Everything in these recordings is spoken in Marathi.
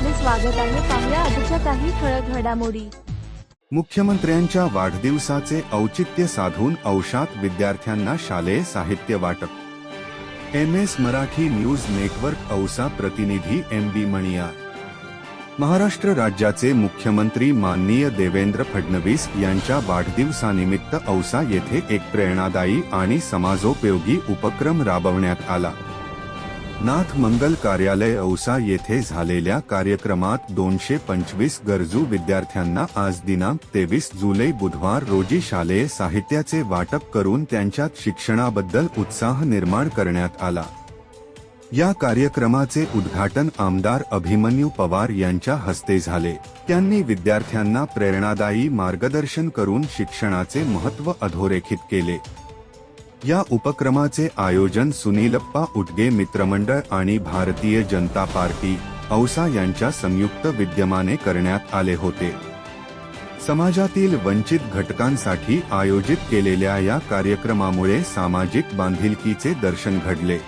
स्वागत आहे. पाहुया आजच्या काही ठळक घडामोडी. मुख्यमंत्र्यांच्या वाढदिवसाचे औचित्य साधून औषात विद्यार्थ्यांना शालेय साहित्य वाटप. M S Marathi news network Ausa प्रतिनिधी एम बी मणिया. महाराष्ट्र राज्याचे मुख्यमंत्री माननीय देवेंद्र फडणवीस यांच्या वाढदिवसानिमित्त औसा येथे एक प्रेरणादायी आणि समाजोपयोगी उपक्रम राबवण्यात आला. नाथ मंगल कार्यालय औसा येथे झालेल्या कार्यक्रमात दोनशे पंचवीस गरजू विद्यार्थ्यांना आज दिनांक तेवीस जुलै बुधवार रोजी शालेय साहित्याचे वाटप करून त्यांच्यात शिक्षणाबद्दल उत्साह निर्माण करण्यात आला. या कार्यक्रमाचे उद्घाटन आमदार अभिमन्यू पवार यांच्या हस्ते झाले. त्यांनी विद्यार्थ्यांना प्रेरणादायी मार्गदर्शन करून शिक्षणाचे महत्त्व अधोरेखित केले. या उपक्रमाचे आयोजन सुनीलप्पा उटगे मित्रमंडळ आणि भारतीय जनता पार्टी औसा यांच्या संयुक्त विद्यमाने करण्यात आले होते. समाजातील वंचित घटकांसाठी आयोजित केलेल्या या कार्यक्रमामुळे सामाजिक बांधिलकीचे दर्शन घडले.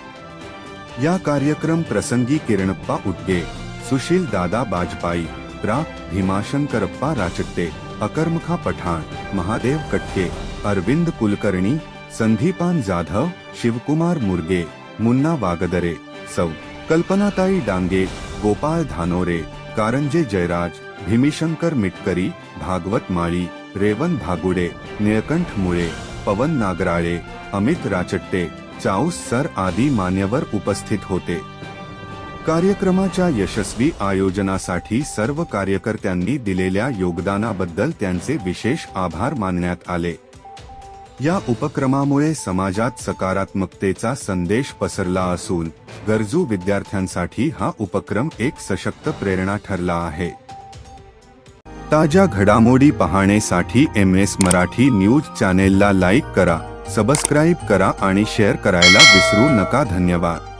या कार्यक्रम प्रसंगी किरणप्पा उटगे सुशील दादा बाजपाई प्रा. भीमाशंकरप्पा राचट्टे अकर्मखा पठाण महादेव कटके अरविंद कुलकर्णी संदीपान जाधव शिवकुमार मुरगे मुन्ना वागदरे सौ कल्पनाताई डांगे गोपाळ धानोरे कारंजे जयराज भीमिशंकर मिटकरी भागवत माळी रेवन भागुडे निळकंठ मुळे पवन नागराळे अमित राचट्टे चाऊस सर आदी मान्यवर उपस्थित होते. कार्यक्रमाच्या यशस्वी आयोजनासाठी सर्व कार्यकर्त्यांनी दिलेल्या योगदानाबद्दल त्यांचे विशेष आभार मानण्यात आले. या उपक्रमामुळे समाजात सकारात्मकतेचा संदेश पसरला असून गरजू विद्यार्थ्यांसाठी हा उपक्रम एक सशक्त प्रेरणा ठरला आहे. ताज्या घडामोडी पाहण्यासाठी एम एस मराठी न्यूज चॅनेलला लाईक करा सबस्क्राईब करा आणि शेअर करायला विसरू नका. धन्यवाद.